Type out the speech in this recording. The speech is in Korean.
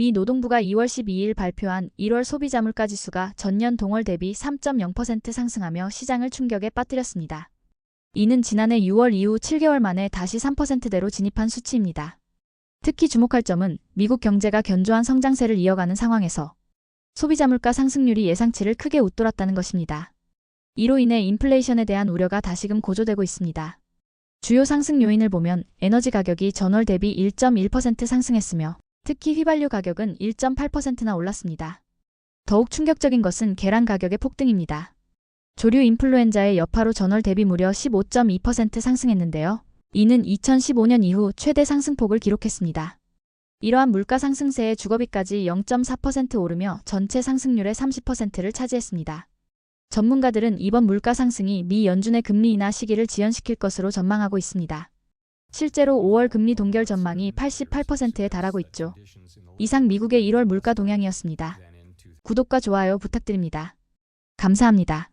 미 노동부가 2월 12일 발표한 1월 소비자 물가 지수가 전년 동월 대비 3.0% 상승하며 시장을 충격에 빠뜨렸습니다. 이는 지난해 6월 이후 7개월 만에 다시 3%대로 진입한 수치입니다. 특히 주목할 점은 미국 경제가 견조한 성장세를 이어가는 상황에서 소비자 물가 상승률이 예상치를 크게 웃돌았다는 것입니다. 이로 인해 인플레이션에 대한 우려가 다시금 고조되고 있습니다. 주요 상승 요인을 보면 에너지 가격이 전월 대비 1.1% 상승했으며 특히 휘발유 가격은 1.8%나 올랐습니다. 더욱 충격적인 것은 계란 가격의 폭등입니다. 조류 인플루엔자의 여파로 전월 대비 무려 15.2% 상승했는데요. 이는 2015년 이후 최대 상승폭을 기록했습니다. 이러한 물가 상승세에 주거비까지 0.4% 오르며 전체 상승률의 30%를 차지했습니다. 전문가들은 이번 물가 상승이 미 연준의 금리 인하 시기를 지연시킬 것으로 전망하고 있습니다. 실제로 5월 금리 동결 전망이 88%에 달하고 있죠. 이상 미국의 1월 물가 동향이었습니다. 구독과 좋아요 부탁드립니다. 감사합니다.